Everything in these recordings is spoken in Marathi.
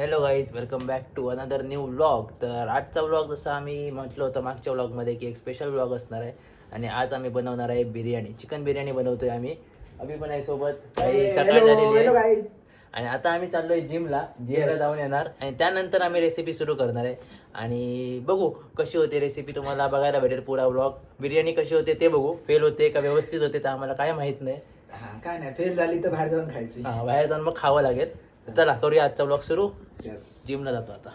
Hello guys welcome back to another new vlog तर आजचा व्लॉग जसं आम्ही म्हटलं होतं मागच्या व्लॉगमध्ये की एक स्पेशल व्लॉग असणार आहे. आणि आज आम्ही बनवणार आहे बिर्याणी. चिकन बिर्याणी बनवतोय आम्ही. अभि पण आहे सोबत. काही सकाळ झालेली आहे. आणि आता आम्ही चाललोय जिमला जिमला जाऊन येणार. आणि त्यानंतर आम्ही रेसिपी सुरू करणार आहे. आणि बघू कशी होते रेसिपी तुम्हाला बघायला भेटेल पुरा व्लॉग बिर्याणी कशी होते ते बघू. फेल होते का व्यवस्थित होते ते आम्हाला काय माहीत नाही. काय नाही. फेल झाली तर बाहेर जाऊन खायची. हा, बाहेर जाऊन मग खावं लागेल. तर चला करूया आजचा व्लॉग सुरू. जिमला जातो आता.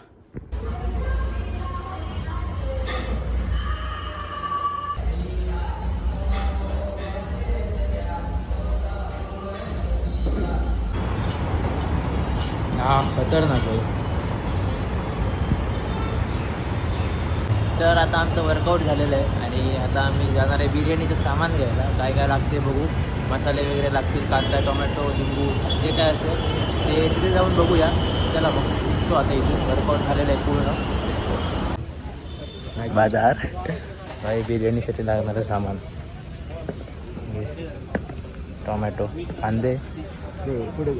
हा खतरनाक आहे. तर आता आमचं वर्कआउट झालेलं आहे आणि आता आम्ही जाणार आहे बिर्याणीचं सामान घ्यायला. काय काय लागते बघू. मसाले वगैरे लागतील कांदा टोमॅटो लिंबू जे काय असेल. ते तिथे जाऊन बघूया. चला मग निघतो आता इथून. वर्कआउट झालेलं आहे पूर्ण. बाजार. भाई बिर्याणीसाठी लागणारं सामान. टोमॅटो. कांदे. पुढे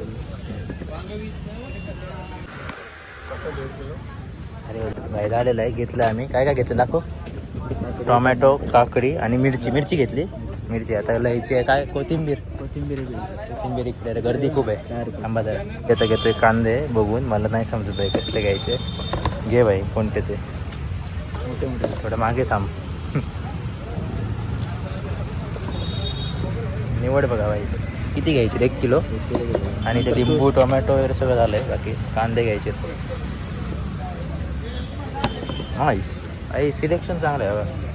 अरे भाई झालेलं आहे. घेतलं आम्ही. काय काय घेतलं? दाखव. टोमॅटो काकडी आणि मिरची. मिरची घेतली? मिरची आता लयची आहे. काय? कोथिंबीर. कोथिंबीर कोथिंबीर इकडे आहे. गर्दी खूप आहे. आंबादार घेता घेतोय कांदे बघून. मला नाही समजत आहे कसले घ्यायचे. घे भाई कोणते ते. मोठे मोठे. थोडं मागे थांब. निवड बघा भाई किती घ्यायचे? एक किलो. आणि ते लिंबू टोमॅटो वगैरे सगळं झालंय. बाकी कांदे घ्यायचे. नाईस आई सिलेक्शन चांगलं आहे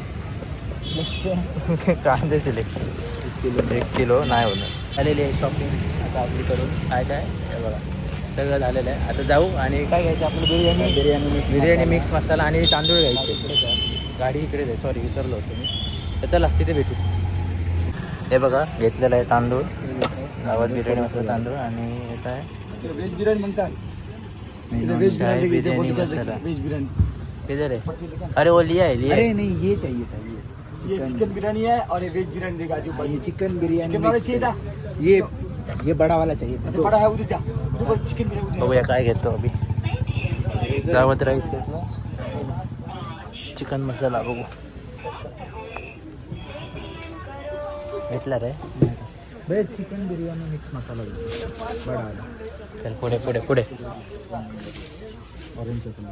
कांदे सिलेक्शन एक किलो. नाही होणार. झालेली आहे शॉपिंग आता आपली करून काय काय? हे बघा. सगळं झालेलं आहे. आता जाऊ आणि काय घ्यायचं आपलं बिर्याणी? बिर्याणी mix बिर्याणी मसाला. मिक्स मसाला आणि तांदूळ घ्यायचे. गाडी इकडे आहे सॉरी विसरलो होतो मी. तर चला तिथे भेटू. हे बघा घेतलेलं आहे तांदूळ. गावात बिर्याणी मसाला तांदूळ आणि येत आहे. व्हेज बिर्याणी म्हणतात. व्हेज बिर्याणी मसाला. व्हेज बिर्याणी. किधर है अरे वो लिया है लिया अरे है नहीं ये चाहिए था ये चिकन। बिरयानी है और ये वेज बिरयानी देगा जो हाँ, ये चिकन बिरयानी चिकन वाला चाहिए था? ये ये बड़ा वाला चाहिए था। बड़ा है उधर जा। उधर चिकन बिरयानी बघूया काय घेतो अभि। दावत राईस घेतला चिकन मसाला बघू भेटला रे भाई चिकन बिरयानी मिक्स मसाला दे बड़ा वाला। चल पुढे पुढे पुढे ऑरेंज चटनी।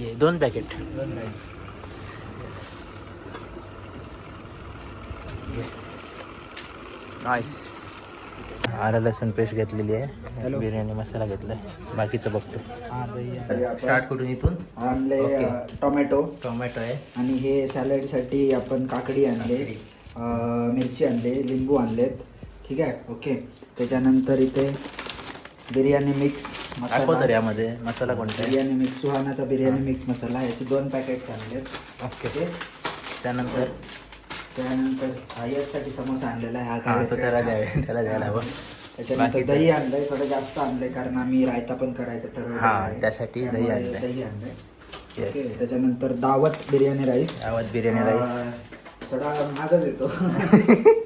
ये दोन पॅकेट नाईस आलं लसूण पेस्ट घेतलेली आहे. बिर्याणी मसाला घेतलाय. बाकीचं बघतो। स्टार्ट कुठून इथून? आणले टोमॅटो. टोमॅटो आहे. आणि हे सॅलडसाठी आपण काकडी आणले मिरची आणले लिंबू आणलेत. ठीक आहे? ओके त्याच्यानंतर इथे बिर्याणी मिक्स दाखव तर मसाला यामध्ये मसाला कोणता आहे? बिर्याणी मिक्स सुहानाचा बिर्याणी मिक्स मसाला याचे दोन पॅकेट्स आणलेत ओके. ओके. त्यानंतर? त्यानंतर हा यशसाठी समोसा आणलेला आहे हा हा काय तो त्याला द्यावे त्याला द्यायला हवं. त्याच्यानंतर दही आणलंय थोडं जास्त आणलंय कारण आम्ही रायता पण करायचं ठरवलं हा. त्यासाठी दही आणलंय. दही आणलंय. ओके, त्याच्यानंतर दावत बिर्याणी राईस दावत बिर्याणी राईस थोडा महागच येतो.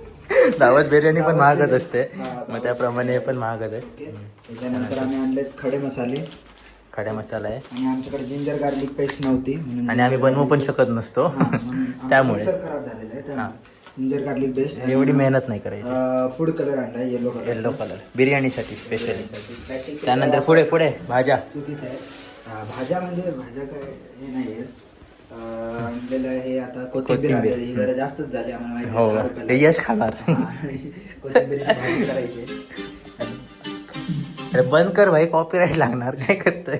दावत बिर्याणी पण महागच. असते. मग त्याप्रमाणे हे पण महागच आहे. त्याच्यानंतर आम्ही आणलेत खडे मसाले. खड्या मसाला. आहे आणि आमच्याकडे जिंजर गार्लिक पेस्ट नव्हती आणि आम्ही बनवू पण शकत नसतो. त्यामुळे. जिंजर गार्लिक पेस्ट एवढी मेहनत नाही करायची. फूड कलर आणलाय येलो कलर येल्लो कलर बिर्याणीसाठी स्पेशली त्यानंतर पुढे पुढे भाज्या. चुकीचं आहे. भाज्या म्हणजे भाज्या काय हे नाही आहेत हे आता कोथिंबीर कोथिंबीर. जरा जास्तच झाली आम्हाला माहिती आहे, हो दहा रुपयाला. ते यश खाणार. हा, कोथिंबीरची भाजी करायची अरे बंद कर भाई कॉपीराईट लागणार. काय करतोय?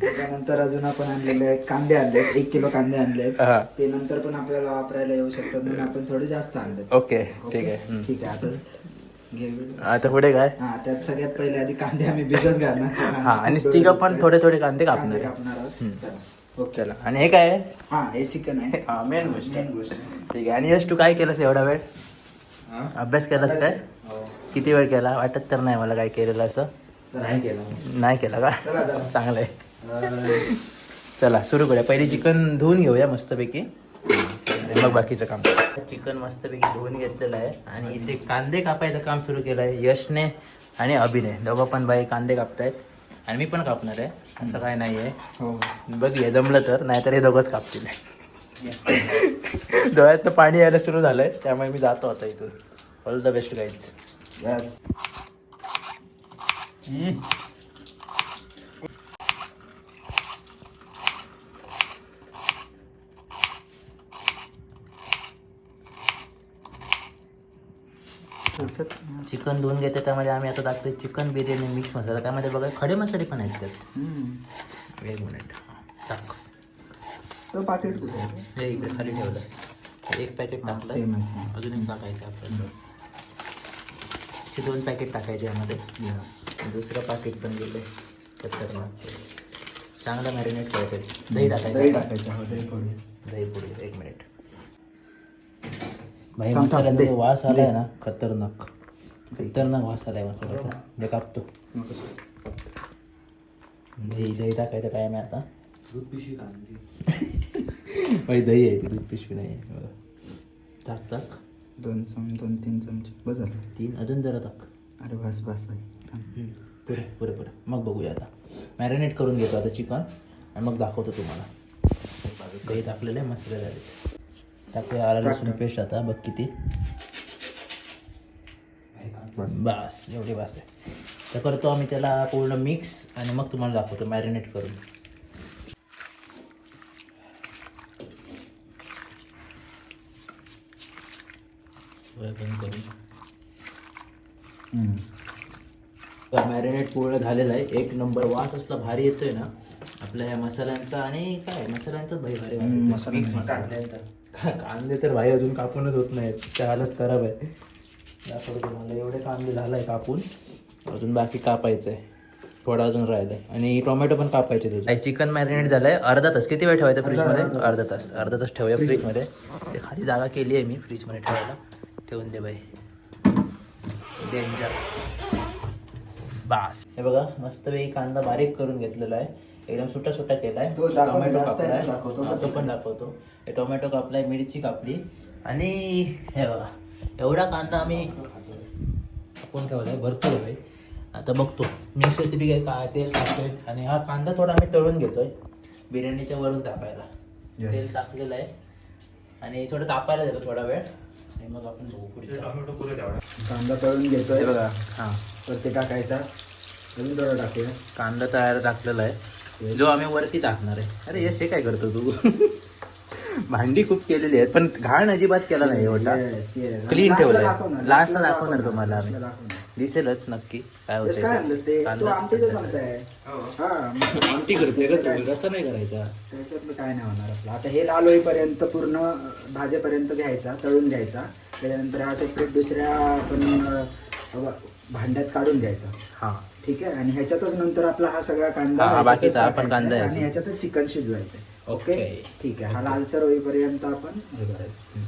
त्याच्यानंतर अजून आपण आणलेले आहेत कांदे आणले एक किलो कांदे आणले हा. ते नंतर पण आपल्याला वापरायला येऊ शकतात म्हणून आपण थोडे जास्त आणले ओके ठीक आहे. ठीक आहे. आता घे. आता पुढे काय? हा त्यात सगळ्यात पहिले आधी कांदे आम्ही भिजत घालणार. हा आणि तिघं पण. थोडे थोडे कांदे कापणार. कापणार आहोत. चला. चला. आणि हे काय? आहे हा हे चिकन आहे. हा मेन गोष्ट मेन गोष्ट ठीक आहे. आणि यश तू काय केलंस एवढा वेळ? अभ्यास केलास काय? हो. किती वेळ केला? वाटत तर नाही मला काय केलेलं असं? नाही केलं. नाही केला का. चांगलं आहे चला सुरू करूया. पहिले चिकन धुवून घेऊया मस्तपैकी. मग बाकीचं काम. चिकन मस्तपैकी धुवून घेतलेलं आहे. आणि इथे कांदे कापायचं काम सुरू केलं आहे यशने आणि अभिनय दोघं पण बाई कांदे कापतायत. आणि मी पण कापणार आहे. असं काय नाही आहे हो बघूया जमलं तर नाहीतर हे दोघंच कापतील. डोळ्यात पाणी यायला सुरू झालंय त्यामुळे मी जातो आता इथून. All the best guys yes chicken धुवून घेते त्यामध्ये आम्ही आता टाकतोय चिकन बिर्याणी मिक्स मसाला. त्यामध्ये बघा खडे मसाले पण आहेत त्यात. एक मिनिट. टाक. तो पाकिट कुठे? हे इकडे खाली ठेवलं. एक पॅकेट टाकलं. सेम आहे सेम अजून एक टाकायचं आपल्याला. दोन पॅकेट टाकायचे यामध्ये. दुसरं पाकिट पण गेलं खतरनाक चांगलं मॅरिनेट करायचं. दही दही टाकायचं टाकायचं. हो दही फोडी दही पुढे एक मिनिट. भाई थांब, थांब, मसाल्याचा दे, जो वास आलाय. ना खतरनाक. खतरनाक वास आलाय मसाल्याचा दे कापतो. दही दही टाकायचं काय मी आता. भाई दही आहे ती दूध पिशवी नाही आहे. बघा. टाक टाक. दोन चम दोन तीन चमचे. बस झालं. तीन अजून जरा टाक. अरे बस बस भाई थांब. हम्म, पुरे पुरे पुरे मग बघूया आता. मॅरिनेट करून घेतो आता चिकन आणि मग दाखवतो तुम्हाला. दही टाकलेलं आहे मसाले झाले. टाकूया आला लसूण पेस्ट आता बघ किती. बस. बस एवढी बस आहे. तर करतो आम्ही त्याला पूर्ण मिक्स आणि मग तुम्हाला दाखवतो मॅरिनेट करून. मॅरिनेट पूर्ण झालेलं आहे. एक नंबर वास असला भारी येतोय ना आपल्या या मसाल्यांचा आणि काय मसाल्यांचाच भाई भारी. मसाला मिक्स. मसाला. कांदे तर भाई अजून कापूनच होत नाहीत. त्या हालत खराब आहे. दाखवतो तुम्हाला एवढे कांदे झालाय कापून. अजून बाकी कापायचं आहे थोडा अजून राहिलाय. आणि टोमॅटो पण कापायचे तुझे. चिकन मॅरिनेट झालंय. अर्धा तास. किती वेळ ठेवायचं फ्रीजमध्ये अर्धा तास. अर्धा तास ठेवूया फ्रीजमध्ये ते खाली जागा केली आहे मी फ्रीजमध्ये ठेवायला. ठेवून दे बाई. डेंजर बास. हे बघा मस्तपैकी कांदा बारीक करून घेतलेला आहे. एकदम सुट्टा सुट्टा केलाय. तो दाखव, टोमॅटो जास्त आहे, कापलाय. दाखवतो. हा, तो पण दाखवतो. हे टोमॅटो कापलाय मिरची कापली. आणि हे बघा एवढा कांदा आम्ही कापून ठेवलाय भरपूर आहे. आता बघतो मिक्स रेसिपी काय काय तेल टाकतोय आणि हा कांदा थोडा आम्ही तळून घेतोय. बिर्याणीच्या वरून तापायला. Yes. तेल टाकलेलं आहे. आणि थोडं तापायला देतो थोडा वेळ. आणि मग आपण बघू कांदा तळून घेतोय. बघा हां. तर ते टाकायचा. अजून थोडं टाकूया. कांदा तयार टाकलेला आहे. जो आम्ही वरती टाकणार आहे. अरे यश हे काय करतो तू? भांडी खूप केलेली आहेत पण घाण अजिबात केला नाही एवढा. क्लीन Last ला ठेवलंय दाखवणार. लास्टला दाखवणार तुम्हाला आम्ही. दिसेलच नक्की. काय होतं आहे हा. आमटी करतोय का तू? कसं नाही करायचा. त्याच्यात काय नाही होणार आपलं. आता हे लाल होईपर्यंत पूर्ण भाजेपर्यंत घ्यायचा तळून घ्यायचा. त्याच्यानंतर हा सेपरेट दुसऱ्या आपण भांड्यात काढून घ्यायचा. हा. ठीक आहे? आणि ह्याच्यातच नंतर आपला हा सगळा कांदा हा, हा, ह्याच्यातच बाकीचा आपण टाकायचा कांदा आहे. आणि ह्याच्यातच चिकन शिजवायचं ओके? Okay. ठीक आहे. हा लालसर होईपर्यंत आपण हे करायचं.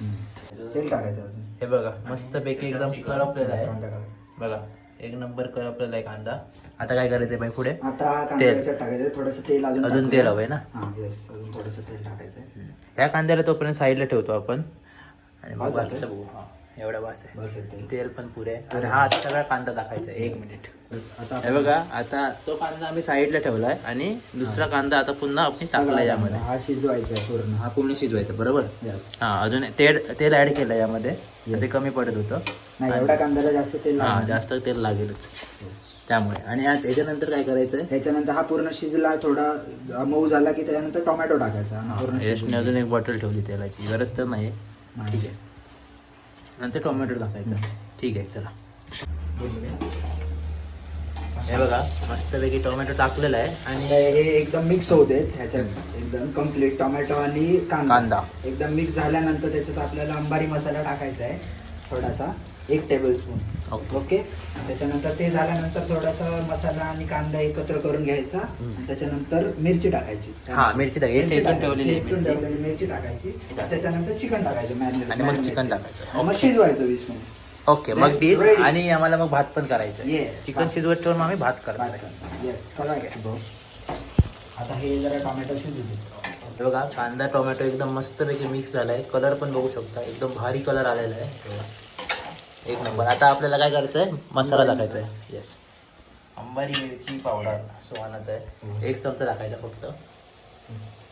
हम्म. तेल टाकायचं अजून. हे बघा मस्त पैकी एकदम करपलेला आहे. टाकायचा. बघा एक नंबर करपलेला आहे कांदा. आता काय करायचंय बाई पुढे? आता हा कांदा तेल. याच्यात टाकायचं थोडस तेल अजून अजून टाकूया. तेल हवंय ना? हा येस अजून थोडस तेल टाकायचं ह्या कांद्याला तोपर्यंत साईडला ठेवतो आपण. आणि मग? बाकीचं बघू. हा एवढा वास आहे. बस तेल. पण पुरे आणि हा सगळा कांदा टाकायचा. एक मिनिट. हे बघा आता तो कांदा आम्ही साईडला ठेवलाय आणि दुसरा कांदा आता पुन्हा आपण टाकला यामध्ये. हा शिजवायचा आहे पूर्ण. हा पूर्ण शिजवायचा बरोबर? हा अजून तेल तेल ऍड केलं यामध्ये. ते कमी पडत होतं. नाही एवढ्या कांद्याला जास्त तेल हा. जास्त तेल लागेलच. त्यामुळे. आणि याच्यानंतर काय करायचंय? त्याच्यानंतर हा पूर्ण शिजला थोडा मऊ झाला की त्याच्यानंतर टोमॅटो टाकायचा पूर्ण अजून एक बॉटल ठेवली तेलाची. गरज तर नाही. ठीक आहे. नंतर टोमॅटो टाकायचा. ठीक आहे चला. हे बघा मस्तपैकी टोमॅटो टाकलेला आहे आणि हे एकदम मिक्स होते ह्याच्यात एकदम कंप्लीट टोमॅटो आणि कांदा. कांदा. एकदम मिक्स झाल्यानंतर त्याच्यात आपल्याला अंबारी मसाला टाकायचा आहे थोडासा एक टेबल स्पून ओके. त्याच्यानंतर ते झाल्यानंतर थोडासा मसाला आणि कांदा एकत्र करून घ्यायचा. आणि त्याच्यानंतर मिरची टाकायची. हा, मिरची. ठेवलेली मिरची. टाकायची. त्याच्यानंतर चिकन टाकायचं मॅरिनेट मग चिकन टाकायचं. मग शिजवायचं वीस मिनिट. ओके मग ती Ready. आणि आम्हाला मग भात पण करायचं. Yes. चिकन शिजवत ठेवून मग आम्ही भात करणार आहे. येस आता हे जरा टोमॅटो शिजू दे हे बघा कांदा टोमॅटो एकदम मस्तपैकी मिक्स झालाय. कलर पण बघू शकता. एकदम भारी कलर आलेला आहे. हे बघा. एक नंबर आता आपल्याला काय करायचं आहे मसाला. टाकायचा आहे येस अंबारी मिरची पावडर सुहानाचा आहे. एक चमचा टाकायचा फक्त.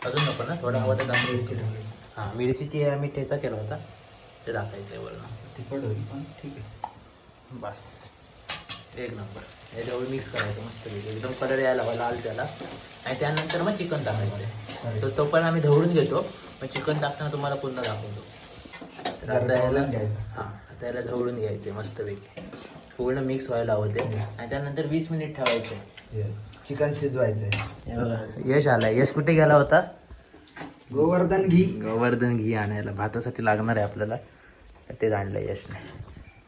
अजून नको ना? थोडा हवा तर मिरची हां मिरचीची आम्ही ठेचा केला होता. ते टाकायचं आहे वरून. तिखट होईल पण ठीक आहे. बस. एक नंबर. तेवढं मिक्स करायचं मस्त एकदम कलर यायला हवा लाल त्याला. आणि त्यानंतर मग चिकन टाकायचं. तर तो पण आम्ही धवळून घेतो. मग चिकन टाकताना तुम्हाला पुन्हा दाखवतो. तर आता याला. हां आता याला धवळून घ्यायचे मस्तपैकी पूर्ण मिक्स व्हायला हवं ते. आणि त्यानंतर वीस मिनिट ठेवायचे. चिकन शिजवायचं यश आलाय. यश कुठे गेला होता? गोवर्धन घी. गोवर्धन घी आणायला. भातासाठी लागणार आहे आपल्याला. ते आणलं यशने.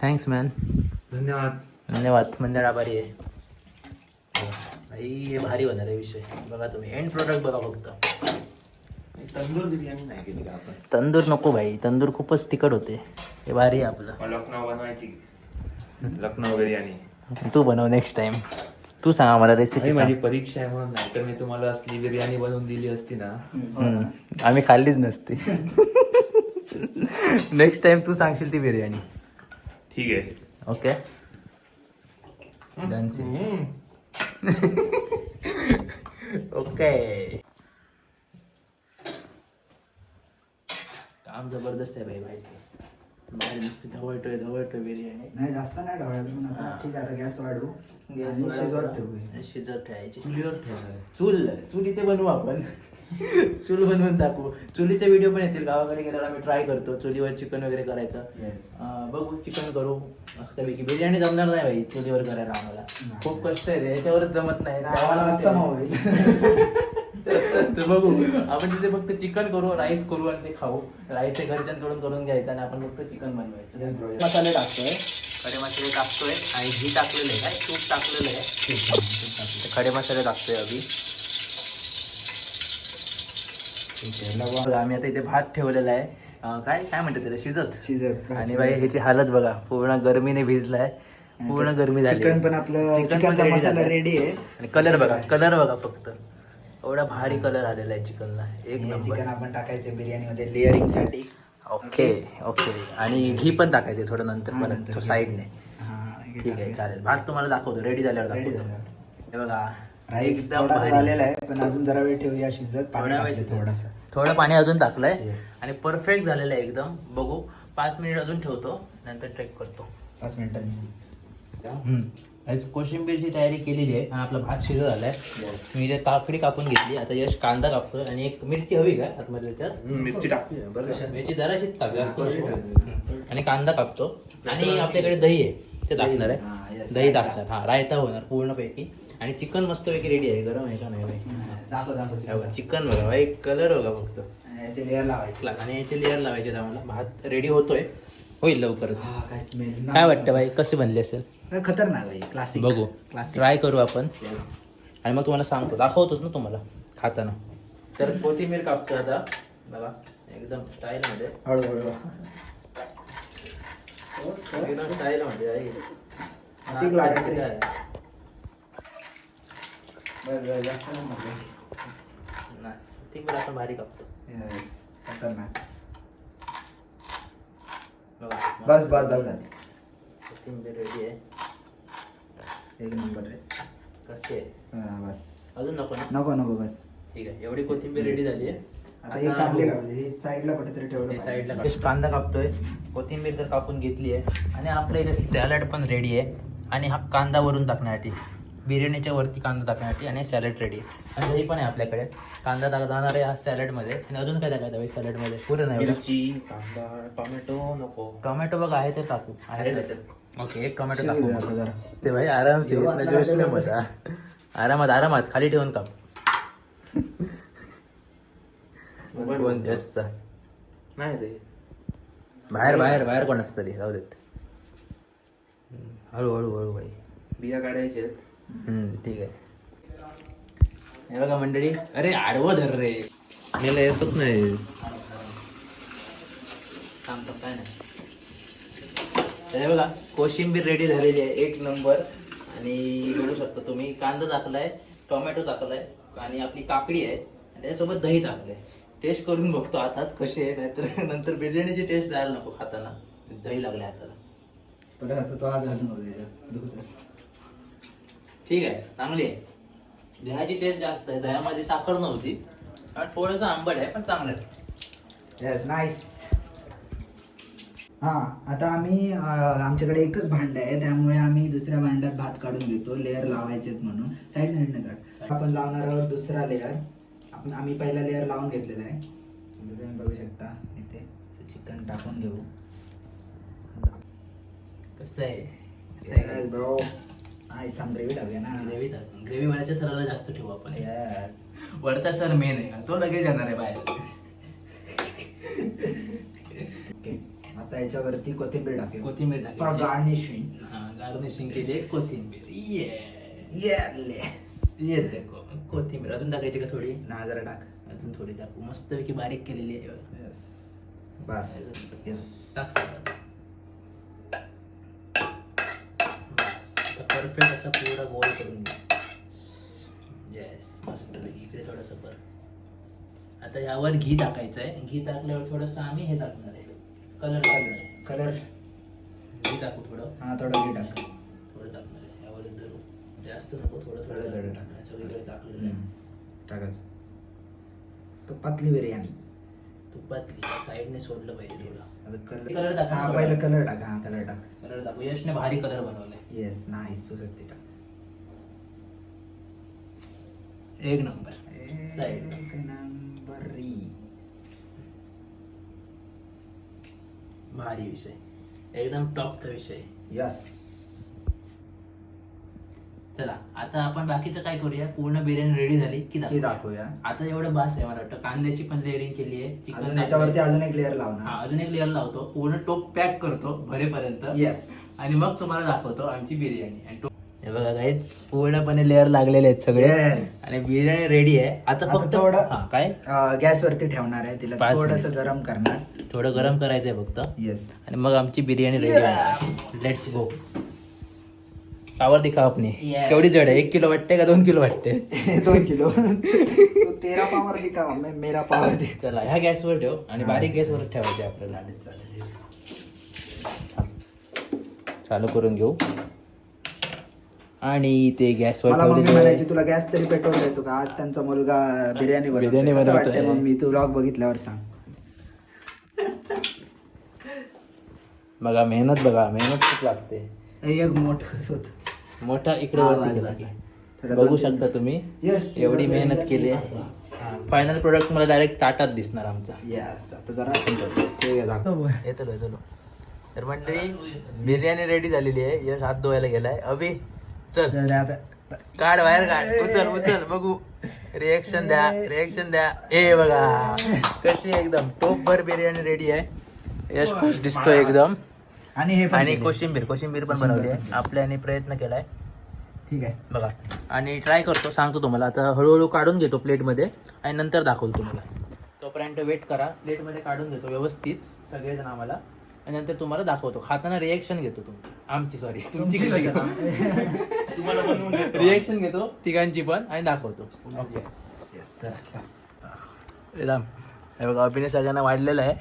थँक्स मॅन धन्यवाद. धन्यवाद. मंदिर आभारी आहे. भाई हे भारी होणार आहे विषय. बघा तुम्ही. एंड प्रोडक्ट बघा फक्त. तंदूर बिर्याणी नाही केली का आपण? तंदूर नको भाई. तंदूर खूपच तिखट होते. हे भारी आहे आपलं. लखनौ बनवायची. लखनौ बिर्याणी. तू बनव नेक्स्ट टाइम तू सांग आम्हाला ही रेसिपी माझी परीक्षा आहे म्हणून. नाही तर मी तुम्हाला असली बिर्याणी बनवून दिली असती ना. आम्ही खाल्लीच नसती. नेक्स्ट टाइम तू सांगशील ती बिर्याणी. ठीक आहे. ओके डान्सिंग ओके काम जबरदस्त आहे भाई भाईचं बाहेर नुसती धवळतोय धवळतोय बिर्याणी. नाही जास्त नाही ढवळायचं पण आता ठीक आहे आता गॅस वाढवू गॅस आणि शिजवत ठेवू शिजत ठेवायची. चुलीवर ठेवलंय चूल चूल इथे बनवू आपण. चूल बनवून टाकू चुलीचे व्हिडिओ पण येतील. गावाकडे गेल्यावर आम्ही ट्राय करतो. चुलीवर चिकन वगैरे करायचं. अं, बघू चिकन करू. मस्तपैकी. बिर्याणी जमणार नाही भाई चुलीवर करायला आम्हाला. खूप कष्ट आहे रे. याच्यावरच जमत नाही. आम्हाला असतं मग होईल तर बघू. आपण तिथे फक्त चिकन करू राईस करू आणि ते खाऊ. राईस हे घरच्यांकडून करून घ्यायचं आणि आपण फक्त चिकन Yes, bro, बनवायचं yes. मसाले टाकतोय. खडे मसाले टाकतोय. आणि घी टाकलेलं आहे. काय तूप टाकलेलं आहे. खडे मसाले टाकतोय अभि आम्ही आता इथे भात ठेवलेला आहे. काय काय म्हणतात त्याला? शिजत? शिजत आणि बाई ह्याची हालत बघा. पूर्ण गरमीने भिजलाय. पूर्ण गरमी झाली. चिकन पण आपलं चिकन मसाला. रेडी आहे. आणि कलर बघा. कलर बघा फक्त. एवढा भारी कलर आलेला आहे चिकनला. एक चिकन आपण टाकायचं बिर्याणीमध्ये लेअरिंगसाठी ओके ओके. आणि घी पण टाकायचे थोडं नंतर परत. साईडने ठीक आहे चालेल. भात तुम्हाला दाखवतो. रेडी झाल्यावर दाखवतो. हे बघा. राईस थोडा. झालेला आहे पण अजून जरा वेळ ठेवूया शिजत पाणी थोडा वेळ टाकते शिजत. थोडासा. थोडं पाणी अजून टाकलंय. Yes. आणि परफेक्ट झालेलं आहे एकदम. बघू पाच मिनिट अजून ठेवतो नंतर ट्रेक करतो. पाच मिनिटांनी आज कोशिंबीरची तयारी केलेली आहे आणि आपला भात शिजत झालाय मी इथे काकडी कापून घेतली आता यश कांदा कापतोय आणि एक मिरची हवी का आतमध्ये त्याच्यात? मिरची टाकली बरं. मिरची जराशीच टाक जास्त नको. हम्म. आणि कांदा कापतो. आणि आपल्याकडे दही आहे ते टाकणार हा, आहे yes, दही. टाकणार. हा रायता होणार पूर्णपैकी. आणि चिकन मस्तपैकी रेडी आहे. गरम आहे का नाही दाखव दाखव बघा, चिकन बघा बाई. कलर बघा फक्त. याचे लेअर लावायचे. आणि याचे लेअर लावायचे आम्हाला. भात रेडी होतोय. होईल लवकरच. हा, काय स्मेल काय वाटतं बाई? कशी बनली असेल? खतरनाक आहे. क्लासिक बघू. क्लासिक ट्राय करू आपण. आणि मग तुम्हाला सांगतो. दाखवतोच ना तुम्हाला. खाताना. तर कोथिंबीर कापतो आता. बघा एकदम स्टाईल मध्ये. हळूहळू. एकदम स्टाईल मध्ये आहे. बरं जास्त नाही म्हटलं. नाही, कोथिंबीर आपण भारी कापतो Yes, खतरनाक बस बस बस झाली कोथिंबीर रेडी आहे एक नंबर रे कशी आहे बस अजून नको ना नको नको बस ठीक आहे एवढी कोथिंबीर रेडी झाली आहे आता हे कांदे कापले हे साईडला कुठेतरी ठेवलं साईडला काढ. कांदा कापतोय कोथिंबीर तर कापून घेतली आहे आणि आपलं इथे सॅलड पण रेडी आहे आणि हा कांदा वरून टाकण्यासाठी बिर्याणीच्या वरती कांदा टाकण्यासाठी आणि सॅलड रेडी आणि दही पण आहे आपल्याकडे. कांदा टाक जाणार आहे हा सॅलडमध्ये आणि अजून काय टाकायचं भाई सॅलडमध्ये पुढे नाही कांदा टोमॅटो नको. टोमॅटो बघा आहे ते टाकू. आहे ओके एक टोमॅटो टाकू. जरा. ते भाई आराम से जेव्हा इतना असं जोश में लागलं मत आ. आरामात आरामात खाली ठेवून काप कोण जास्तचा नाही रे. बाहेर बाहेर बाहेर कोण असतं रे? जाऊ देत. हळू हळू भाई. बिया काढायचे हम्म, ठीक आहे. हे बघा मंडळी अरे आडवं धर रे. मला येतच नाही. थांबतो काय नाही. तर हे बघा कोशिंबीर रेडी झालेली आहे एक नंबर आणि बघू शकता तुम्ही कांदा टाकलाय टोमॅटो टाकलाय आणि आपली काकडी आहे. आणि त्याच्यासोबत दही टाकलंय. टेस्ट करून बघतो आताच कशी आहे नाहीतर नंतर बिर्याणीची टेस्ट जायला नको खाताना. दही लागले हाताला. परत आता तो हात घालून होऊ दे याच्यात. दुखतं. ठीक आहे चांगली आहे. दह्याची टेस्ट जास्त आहे दह्यामध्ये साखर नव्हती. आणि थोडंसं आंबट आहे पण चांगलं आहे. नाईस हां आता आम्ही आमच्याकडे एकच भांड आहे त्यामुळे आम्ही दुसऱ्या भांड्यात भात काढून घेतो लेअर लावायचेत म्हणून. साईड साईडने काढ आपण लावणार आहोत दुसरा लेअर आपण आम्ही पहिला लेअर लावून घेतलेला आहे. तुम्ही बघू शकता इथे चिकन टाकून घेऊ. कसं आहे? कसं आहे? ब्रो आज थांब ग्रेव्ही टाकूया ना. ग्रेव्ही ग्रेव्ही वड्याच्या थराला जास्त ठेवू आपण. येस वरचा थर मेन आहे. तो लगेच येणार आहे बाहेर. ओके आता याच्यावरती कोथिंबीर टाकूया. कोथिंबीर फॉर टाकायची गार्निशिंग हा गार्निशिंग केली आहे कोथिंबीर. ये ये ये देखो कोथिंबीर. अजून टाकायची का थोडी? ना जरा टाक. अजून थोडी टाकू. मस्तपैकी बारीक केलेली आहे. बस. येस टाक सगळं. परफेक्ट असा पुरा गोल करून येस मस्त इकडे थोडंसं पर आता यावर घी टाकायचं आहे घी टाकल्यावर थोडंसं आम्ही हे टाकणार आहे. कलर आहे. कलर घी टाकू थोडं. हा थोडं घी टाक. थोडं टाकणार आहे. यावर धरू. जास्त नको थोडं थोडं थोडं थोडं टाक. टाक सगळीकडे टाकलेलं आहे. टाकायचं. तो पतली बिर्याणी. तुपात साईडने सोडलं पाहिजे थोडं कलर कलर टाका हा. पहिलं कलर टाक हा कलर टाक. कलर टाकू यशने भारी कलर बनवलाय. येस नाईस सुसक्ती टाक. एक नंबर Side. एक नंबरी भारी विषय. एकदम टॉपचा विषय. यस चला आता आपण बाकीचं काय करूया? पूर्ण बिर्याणी रेडी झाली की की दाखवू. दाखवूया. आता एवढं बास आहे मला वाटतं. कांद्याची पण लेअरिंग केली आहे अजून चिकन याच्यावरती अजून एक लेअर हा लावणार अजून एक लेअर लावतो. पूर्ण टोप पॅक करतो भरेपर्यंत. येस आणि मग तुम्हाला दाखवतो आमची बिर्याणी. आणि तो- हे बघा काहीच पूर्णपणे लेअर लागलेले आहेत सगळे. Yes. आणि बिर्याणी रेडी आहे. आता आता फक्त थोडं- हा काय? गॅस वरती ठेवणार आहे तिला. पाच थोडस मिनिट. गरम करणार. थोडं गरम करायचंय फक्त. येस आणि मग आमची biryani ready let's go power दिखा Yes. केवढी जड आहे? एक किलो वाटते का दोन किलो वाटते? दोन किलो. तो तेरा पावर मे- मेरा पावर दे चला ह्या गॅसवर ठेव आणि बारीक गॅसवर ठेवायचे आपल्याला. चालू करून घेऊ. आणि ते गॅसवर म्हणायची. तुला गॅस तरी पेट्रोल देतो का? आज त्यांचा मुलगा बिर्याणी बिर्याणी बनवतोय. वाटतंय मम्मी तू व्लॉग बघितल्यावर सांग. बघा मेहनत बघा मेहनत खूप लागते. एक मोठं होत. मोठा इकडे हा, वरती वाजला. केला की. थोडं बघू शकता तुम्ही. एवढी मेहनत केली दाखवा. फायनल प्रोडक्ट मला डायरेक्ट टाटात दिसणार आमचा. येस आता जरा ते दाखव. येतो येतो तर मंडळी बिर्याणी रेडी झालेली आहे. यश हात धुवायला गेलाय. अभि चल. काढ बाहेर काढ. उचल उचल. बघू. रिएक्शन द्या रिएक्शन द्या. ए बघा. कशी एकदम टोपभर बिर्याणी रेडी आहे. यश खुश दिसतोय एकदम. आणि हे पण आणि केलंय. कोशिंबीर कोशिंबीर पण बनवली आहे. आपल्याने प्रयत्न केलाय. ठीक आहे. बघा. आणि ट्राय करतो सांगतो तुम्हाला. आता हळूहळू काढून घेतो प्लेटमध्ये आणि नंतर दाखवतो तुम्हाला. तोपर्यंत वेट करा. प्लेटमध्ये काढून घेतो व्यवस्थित सगळेजण आम्हाला. आणि नंतर तुम्हाला दाखवतो. खाताना रिएक्शन घेतो तुमची. आमची सॉरी तुमची तुमची कशी? रिएक्शन घेतो तिघांची पण आणि दाखवतो. ओके एकदम हे बघा अभिनय सगळ्यांना वाढलेला आहे.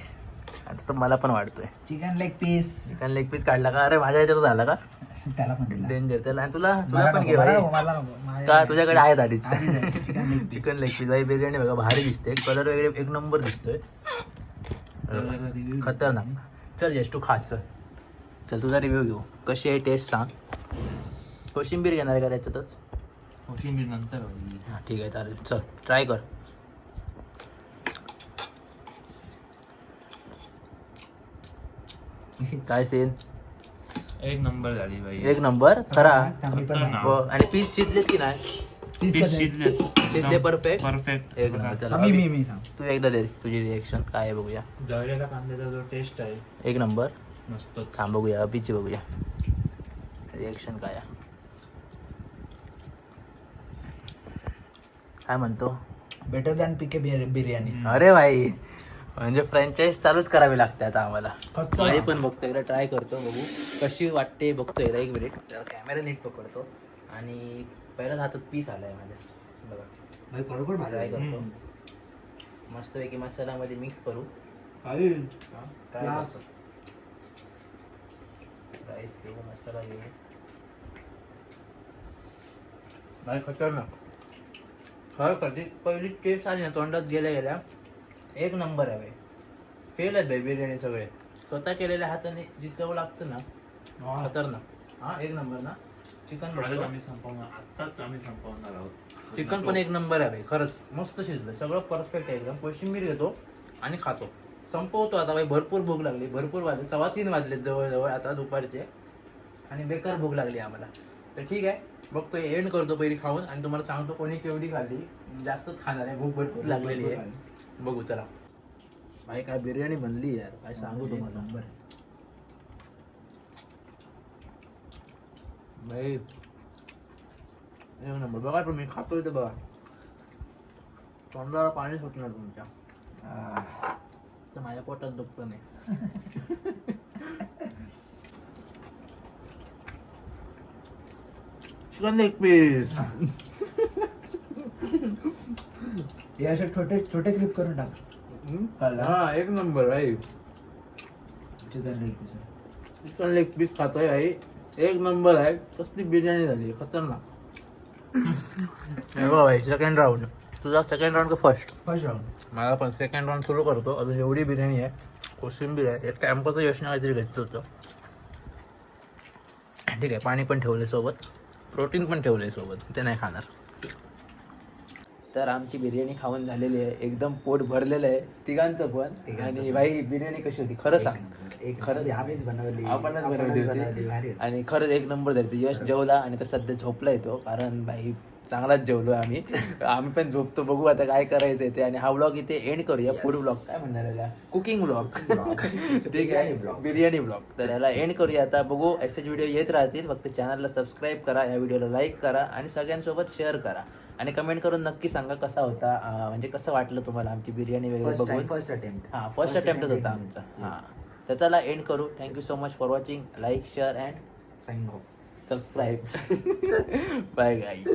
आता तो मला पण वाढतोय chicken leg piece chicken leg piece काढला का? अरे माझ्या ह्याच्यात झाला का? त्याला पण दिला. डेंजर त्याला. आणि तुला? तुला मला पण नको, घे मला भाई. नको, मला नको. माझ्या- का? तुझ्याकडे आहेत आधीच. आधीच आहे. Chicken leg piece. Chicken leg piece बाई बिर्याणी बघा भारी दिसते. कलर वगैरे एक नंबर दिसतोय. खतरनाक. चल यश तू खा चल. चल तुझा रिव्ह्यू घेऊ. कशी आहे टेस्ट सांग. कोशिंबीर घेणार आहे का त्याच्यातच? कोशिंबीर नंतर हां ठीक आहे चालेल. चल ट्राय कर. काय सीन एक नंबर झाली बाई. एक नंबर? खरा पण. हो, आणि पीस शिजलेत की नाही? पीस? शिजले शिजले परफेक्ट परफेक्ट एक नंबर. चला मी मी मी सांग. तू एकदा दे तुझी रिएक्शन काय आहे बघूया. जळलेल्या कांद्याचा जो टेस्ट आहे. एक नंबर. मस्त थांब बघूया. अभिची बघूया. रिएक्शन काय आहे? काय म्हणतो? बेटर दॅन पिके बिर्याणी अरे भाई म्हणजे फ्रँचाईज चालूच करावी लागते आता आम्हाला. मी पण बघतो एकदा ट्राय करतो बघू. कशी वाटते बघतो एकदा एक मिनिट जरा कॅमेरा नीट पकडतो. आणि पहिल्याच हातात पीस आलाय माझ्या. बघा. भारी ट्राय. करतो. मस्तपैकी मसाल्यामध्ये मिक्स करू. राईस घेऊ मसाला घेऊ नाही खतरनाक. खरं कधी पहिली टेस्ट आली ना तोंडात गेल्या गेल्या एक नंबर आहे भाई फेल आहेत भाई बिर्याणी सगळे. स्वतः केलेल्या हाताने जी चव लागतं ना खतरनाक. हा एक नंबर ना? चिकन आम्ही संपवणार आत्ताच आम्ही संपवणार आहोत. चिकन पण एक नंबर आहे भाई खरंच. मस्त शिजलं. सगळं परफेक्ट आहे एकदम. कोशिंबीर घेतो आणि खातो. संपवतो आता भाई भरपूर भूक लागली. भरपूर वाजले सव्वा तीन वाजले जवळजवळ आता दुपारचे. आणि बेकार भूक लागली आम्हाला. तर ठीक आहे बघतो एंड करतो पहिली खाऊन. आणि तुम्हाला सांगतो कोणी केवढी खाल्ली. जास्तच खाणार आहे भूक भरपूर लागलेली आहे. बघू चला. भाई काय बिर्याणी बनली यार. काय सांगू तुम्हाला? नंबर भाई एक नंबर. बघा तुम्ही खातोय ते बघा. तोंडाला पाणी सुटणार तुमच्या. तर माझ्या पोटात दुखतं नाही. चिकन लेग पीस हे असे छोटे छोटे क्लिप करून टाक? हा एक नंबर भाई chicken leg piece chicken leg piece खातोय भाई एक नंबर आहे. कसली बिर्याणी झाली? खतरनाक. सेकंड राऊंड तुझा सेकंड राऊंड का फर्स्ट फर्स्ट राऊंड मला पण सेकंड राऊंड सुरू करतो. अजून एवढी बिर्याणी आहे. कोशिंबीर आहे. एक टॅम्परचं यश काहीतरी घेतलं होतं. ठीक आहे पाणी पण ठेवलं सोबत. प्रोटीन पण ठेवलं आहे सोबत. ते नाही खाणार. तर आमची बिर्याणी खाऊन झालेली आहे. एकदम पोट भरलेलं आहे तिघांचं पण. आणि भाई बिर्याणी कशी होती? खरं सांग. एक खरंच आम्हीच बनवली. आपणच बनवली होती. आणि खरंच एक नंबर झाली यश जेवला आणि तर सध्या झोपला येतो कारण भाई चांगलाच जेवलो आम्ही. आम्ही पण झोपतो. बघू आता काय करायचं ते. आणि हा व्लॉग इथे एंड करूया. फूड ब्लॉग काय म्हणणार कुकिंग ब्लॉग ठीक आहे. बिर्याणी ब्लॉग तर याला एंड करूया आता. बघू असेच व्हिडिओ येत राहतील. फक्त चॅनलला सबस्क्राईब करा. या व्हिडिओला लाईक करा. आणि सगळ्यांसोबत शेअर करा. आणि कमेंट करून नक्की सांगा कसा होता अं, म्हणजे कसं वाटलं तुम्हाला आमची बिर्याणी वगैरे फर्स्ट बघून? टाइम फर्स्ट अटेम्प्ट हा फर्स्ट अटेम्प्टच होता आमचा. हा. तर चला एंड करू. Thank you so much for watching like share and sign off subscribe bye guys